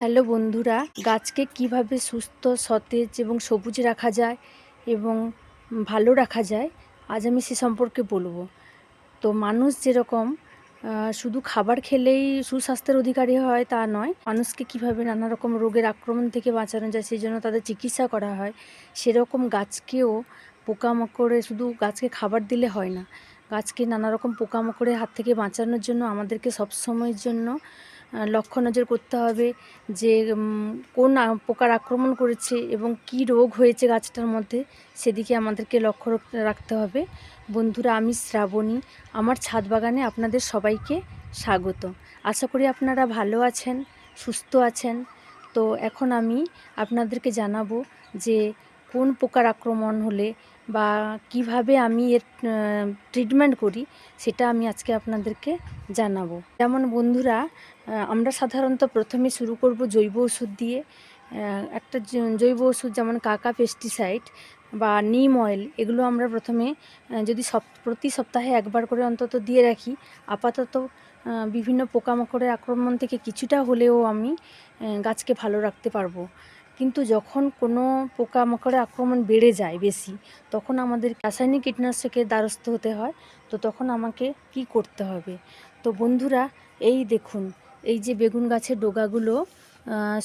Hello বন্ধুরা, গাছকে কীভাবে সুস্থ, সতেজ এবং সবুজ রাখা যায় এবং ভালো রাখা যায়, আজ আমি সে সম্পর্কে বলব। তো মানুষ যেরকম শুধু খাবার খেলেই সুস্বাস্থ্যের অধিকারী হয় তা নয়, মানুষকে কীভাবে নানা রকম রোগের আক্রমণ থেকে বাঁচানো যায় সেই জন্য তাদের চিকিৎসা করা হয়, সেরকম গাছকেও পোকামাকড়ে শুধু গাছকে খাবার দিলে হয় না। গাছকে নানা রকম পোকামাকড়ের হাত থেকে বাঁচানোর জন্য আমাদেরকে সবসময়ের জন্য লক্ষ্য নজর করতে হবে যে কোন পোকার আক্রমণ করেছে এবং কি রোগ হয়েছে গাছটার মধ্যে, সেদিকে আমাদেরকে লক্ষ্য রাখতে হবে। বন্ধুরা, আমি শ্রাবণী। আমার ছাদ বাগানে আপনাদের সবাইকে স্বাগত। আশা করি আপনারা ভালো আছেন, সুস্থ আছেন। তো এখন আমি আপনাদেরকে জানাব যে কোন পোকার আক্রমণ হলে বা কীভাবে আমি এর ট্রিটমেন্ট করি, সেটা আমি আজকে আপনাদেরকে জানাব। যেমন বন্ধুরা আমরা সাধারণত প্রথমে শুরু করব জৈব ওষুধ দিয়ে। একটা জৈব ওষুধ যেমন কাকা পেস্টিসাইড বা নিম অয়েল এগুলো আমরা প্রথমে যদি সপ, প্রতি সপ্তাহে একবার করে অন্তত দিয়ে রাখি, আপাতত বিভিন্ন পোকামাকড়ের আক্রমণ থেকে কিছুটা হলেও আমি গাছকে ভালো রাখতে পারব। কিন্তু যখন কোনো পোকামাকড়ের আক্রমণ বেড়ে যায় বেশি, তখন আমাদের রাসায়নিক কীটনাশকের দ্বারস্থ হতে হয়। তো তখন আমাকে কি করতে হবে? তো বন্ধুরা, এই দেখুন, এই যে বেগুন গাছের ডোগাগুলো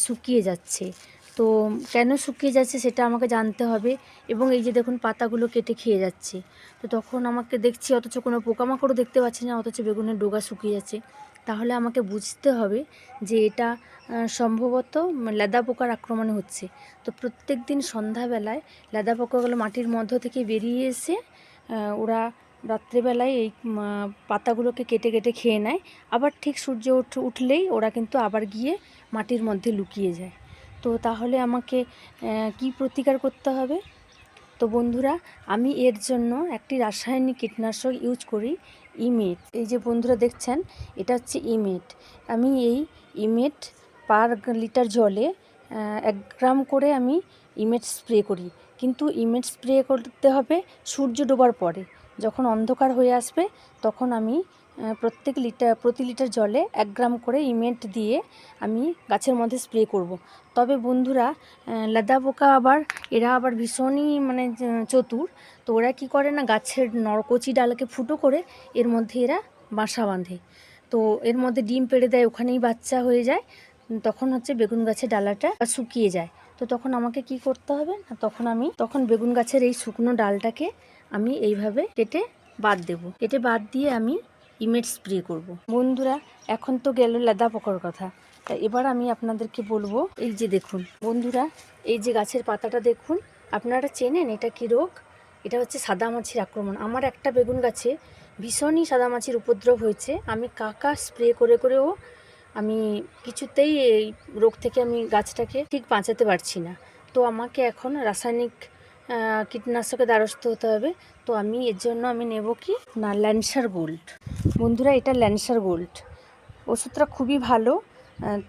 শুকিয়ে যাচ্ছে। তো কেন শুকিয়ে যাচ্ছে সেটা আমাকে জানতে হবে এবং এই যে দেখুন পাতাগুলো কেটে খেয়ে যাচ্ছে। তো তখন আমাকে দেখছি অথচ কোনো পোকামাকড়ও দেখতে পাচ্ছি না, অথচ বেগুনের ডোগা শুকিয়ে যাচ্ছে। তাহলে আমাকে বুঝতে হবে যে এটা সম্ভবত লেদা পোকার আক্রমণে হচ্ছে। তো প্রত্যেক দিন সন্ধ্যাবেলায় লেদা পোকাগুলো মাটির মধ্য থেকে বেরিয়ে এসে ওরা রাত্রেবেলায় এই পাতাগুলোকে কেটে কেটে খেয়ে নেয়। আবার ঠিক সূর্য উঠ, উঠলেই ওরা কিন্তু আবার গিয়ে মাটির মধ্যে লুকিয়ে যায়। তো তাহলে আমাকে কি প্রতিকার করতে হবে? তো বন্ধুরা, আমি এর জন্য একটি রাসায়নিক কীটনাশক ইউজ করি, ইমেট। এই যে বন্ধুরা দেখছেন, এটা হচ্ছে ইমেট। আমি এই ইমেট পার লিটার জলে এক গ্রাম করে আমি ইমেট স্প্রে করি। কিন্তু ইমেট স্প্রে করতে হবে সূর্য ডোবার পরে। যখন অন্ধকার হয়ে আসবে, তখন আমি প্রত্যেক লিটার, প্রতি লিটার জলে এক গ্রাম করে ইমেন্ট দিয়ে আমি গাছের মধ্যে স্প্রে করব। তবে বন্ধুরা লেদা পোকা আবার, এরা আবার ভীষণই মানে চতুর। তো ওরা কি করে না, গাছের নরকচি ডালকে ফুটো করে এর মধ্যে এরা বাসা বাঁধে। তো এর মধ্যে ডিম পেড়ে দেয়, ওখানেই বাচ্চা হয়ে যায়। তখন হচ্ছে বেগুন গাছের ডালাটা শুকিয়ে যায়। তো তখন আমাকে কি করতে হবে না, তখন আমি, তখন বেগুন গাছের এই শুকনো ডালটাকে আমি এইভাবে কেটে বাদ দেব। কেটে বাদ দিয়ে আমি ইমেট স্প্রে করব। বন্ধুরা, এখন তো গেল লেদা পোকার কথা। তা এবার আমি আপনাদেরকে বলব, এই যে দেখুন, বন্ধুরা, এই যে গাছের পাতাটা দেখুন, আপনারা চেনেন এটা কি রোগ? এটা হচ্ছে সাদামাছির আক্রমণ। আমার একটা বেগুন গাছে ভীষণই সাদামাছির উপদ্রব হয়েছে। আমি কাকা স্প্রে করে করেও আমি কিছুতেই এই রোগ থেকে আমি গাছটাকে ঠিক বাঁচাতে পারছি না। তো আমাকে এখন রাসায়নিক কীটনাশকের দ্বারস্থ হতে হবে। তো আমি এর জন্য আমি নেব কি? না ল্যান্সার গোল্ড বন্ধুরা, এটা ল্যান্সার গোল্ড ওষুধটা খুবই ভালো।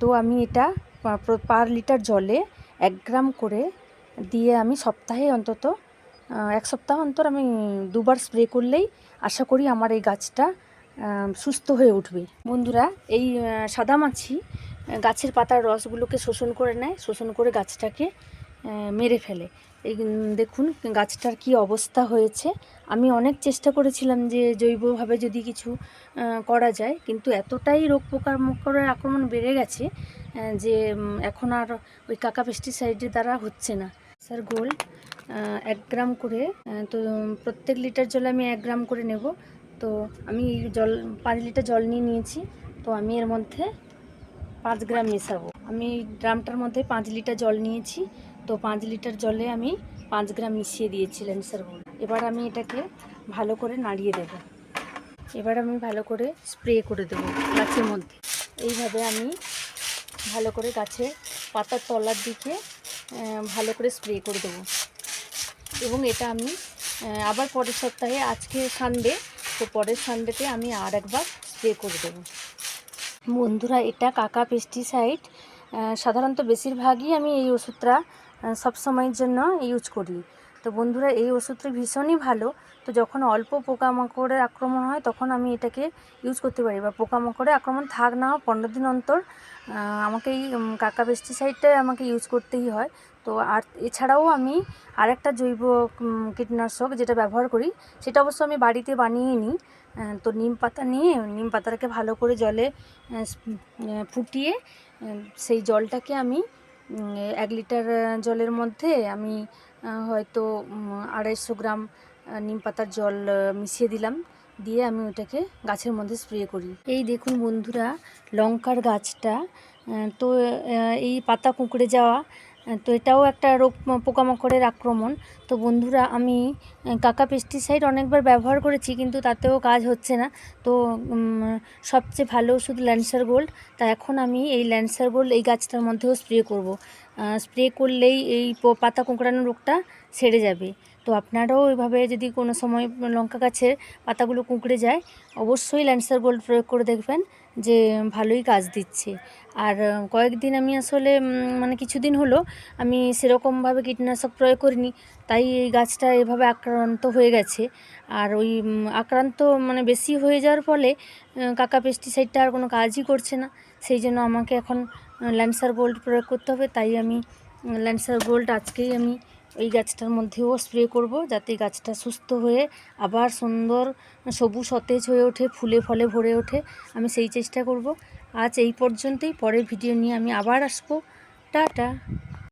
তো আমি এটা পার লিটার জলে এক গ্রাম করে দিয়ে আমি সপ্তাহে অন্তত এক সপ্তাহ অন্তর আমি দুবার স্প্রে করলেই আশা করি আমার এই গাছটা সুস্থ হয়ে উঠবে। বন্ধুরা, এই সাদামাছি গাছের পাতার রসগুলোকে শোষণ করে নেয়। শোষণ করে গাছটাকে মেরে ফেলে। এই দেখুন গাছটার কি অবস্থা হয়েছে। আমি অনেক চেষ্টা করেছিলাম যে জৈবভাবে যদি কিছু করা যায়, কিন্তু এতটাই রোগ পোকার মকরের আক্রমণ বেড়ে গেছে যে এখন আর ওই কাকা পেস্টিসাইডের দ্বারা হচ্ছে না। স্যার, গোল এক গ্রাম করে তো প্রত্যেক লিটার জলে আমি এক গ্রাম করে নেব। তো আমি জল, পাঁচ লিটার জল নিয়ে নিয়েছি, তো আমি এর মধ্যে পাঁচ গ্রাম মেশাবো। আমি ড্রামটার মধ্যে পাঁচ লিটার জল নিয়েছি তো পাঁচ লিটার জলে আমি পাঁচ গ্রাম মিশিয়ে দিয়েছিলেন স্যার গোল্ড এবার আমি এটাকে ভালো করে নাড়িয়ে দেবো। এবার আমি ভালো করে স্প্রে করে দেবো গাছের মধ্যে। এইভাবে আমি ভালো করে গাছে পাতার তলার দিকে ভালো করে স্প্রে করে দেবো। এবং এটা আমি আবার পরের সপ্তাহে, আজকে সানডে তো পরের সানডেতে আমি আর একবার স্প্রে করে দেবো। বন্ধুরা, এটা কাকা পেস্টিসাইড সাধারণত বেশিরভাগই আমি এই ওষুধটা সব সময়ের জন্য ইউজ করি। তো বন্ধুরা, এই ওষুধটা ভীষণই ভালো। তো যখন অল্প পোকামাকড়ের আক্রমণ হয়, তখন আমি এটাকে ইউজ করতে পারি বা পোকামাকড়ের আক্রমণ থাক না পনেরো দিন অন্তর আমাকে এই কাকা পেস্টিসাইডটা আমাকে ইউজ করতেই হয়। তো আর এছাড়াও আমি আরেকটা জৈব কীটনাশক যেটা ব্যবহার করি, সেটা অবশ্য আমি বাড়িতে বানিয়ে নিই। তো নিম পাতা নিয়ে, নিম পাতাটাকে ভালো করে জলে ফুটিয়ে সেই জলটাকে আমি এক লিটার জলের মধ্যে আমি হয়তো আড়াইশো গ্রাম নিম পাতার জল মিশিয়ে দিলাম। দিয়ে আমি ওটাকে গাছের মধ্যে স্প্রে করি। এই দেখুন বন্ধুরা, লঙ্কার গাছটা তো এই পাতা কুঁকড়ে যাওয়া তো এটাও একটা রোগ পোকামাকড়ের আক্রমণ। তো বন্ধুরা, আমি কাকা পেস্টিসাইড অনেকবার ব্যবহার করেছি, কিন্তু তাতেও কাজ হচ্ছে না। তো সবচেয়ে ভালো ওষুধ ল্যান্সার গোল্ড তা এখন আমি এই ল্যান্সার গোল্ড এই গাছটার মধ্যেও স্প্রে করব। স্প্রে করলেই এই পাতা কোঁকড়ানো রোগটা সেরে যাবে। তো আপনারাও এভাবে যদি কোনো সময় লঙ্কা গাছের পাতাগুলো কুঁকড়ে যায়, অবশ্যই ল্যান্সার গোল্ড প্রয়োগ করে দেখবেন যে ভালোই কাজ দিচ্ছে। আর কয়েকদিন আমি আসলে মানে কিছুদিন হলো আমি সেরকমভাবে কীটনাশক প্রয়োগ করিনি, তাই এই গাছটা এভাবে আক্রান্ত হয়ে গেছে। আর ওই আক্রান্ত মানে বেশি হয়ে যাওয়ার ফলে কাকা পেস্টিসাইডটা আর কোনো কাজই করছে না। সেই জন্য আমাকে এখন ল্যান্সার গোল্ড প্রয়োগ করতে হবে, তাই আমি ল্যান্সার গোল্ড আজকেই আমি এই গাছটার মধ্যেও স্প্রে করব যাতে গাছটা সুস্থ হয়ে আবার সুন্দর সবুজ সতেজ হয়ে ওঠে, ফুলে ফলে ভরে ওঠে। আমি সেই চেষ্টা করব। আজ এই পর্যন্তই, পরের ভিডিও নিয়ে আমি আবার আসব। টাটা!